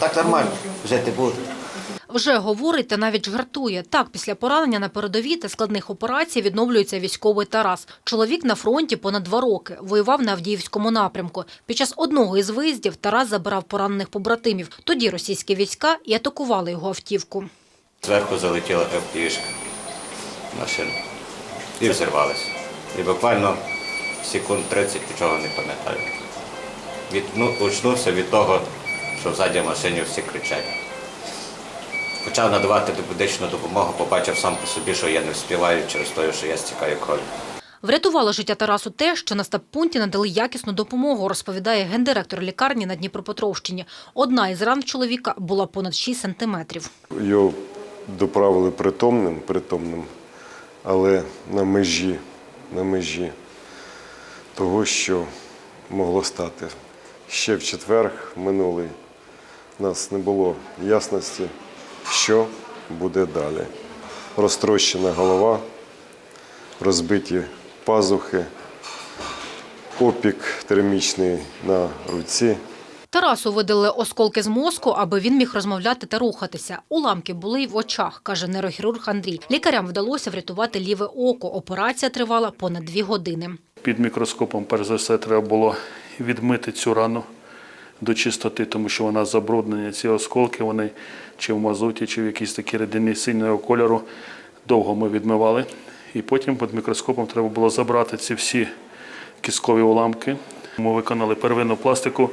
Так нормально, жити буде. Вже говорить та навіть жартує. Так, після поранення на передовій та складних операцій відновлюється військовий Тарас. Чоловік на фронті понад два роки. Воював на Авдіївському напрямку. Під час одного із виїздів Тарас забирав поранених побратимів. Тоді російські війська і атакували його автівку. Зверху залетіла ФПІшка машина і взірвалася. І буквально секунд 30 нічого не пам'ятаю. Від, ну, очнувся від того, що взаді в машині всі кричать. Почав надавати медичну допомогу, побачив сам по собі, що я не вспіваю через те, що я стікаю кров'ю. Врятувало життя Тарасу те, що на стаб-пункті надали якісну допомогу, розповідає гендиректор лікарні на Дніпропетровщині. Одна із ран чоловіка була понад 6 сантиметрів. Його доправили притомним, притомним, але на межі, на межі того, що могло стати. Ще в четвер минулий у нас не було ясності, що буде далі. Розтрощена голова, розбиті пазухи, опік термічний на руці. Тарасу видали осколки з мозку, аби він міг розмовляти та рухатися. Уламки були й в очах, каже нейрохірург Андрій. Лікарям вдалося врятувати ліве око. Операція тривала понад дві години. Під мікроскопом, перш за все, треба було відмити цю рану до чистоти, тому що вона забруднена. Ці осколки, вони чи в мазуті, чи в якійсь такій рідині синього кольору. Довго ми відмивали. І потім під мікроскопом треба було забрати ці всі кісткові уламки. Ми виконали первинну пластику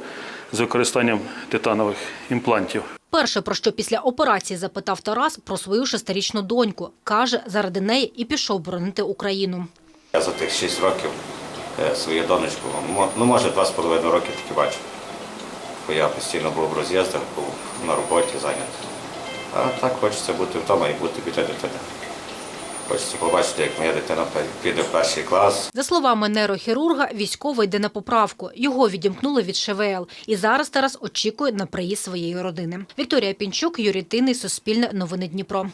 з використанням титанових імплантів. Перше, про що після операції запитав Тарас про свою шестирічну доньку. Каже, заради неї і пішов боронити Україну. Я за тих 6 років е, свою донечку, ну може два з половиною роки таки бачив. Бо я постійно був в роз'їздах, був на роботі зайнятий. А так хочеться бути вдома і бути біля дитини. Хочеться побачити, як моя дитина піде в перший клас, За словами нейрохірурга, військовий йде на поправку. Його відімкнули від ШВЛ. І зараз Тарас очікує на приїзд своєї родини. Вікторія Пінчук, Юрій Тинний, Суспільне, Новини Дніпро.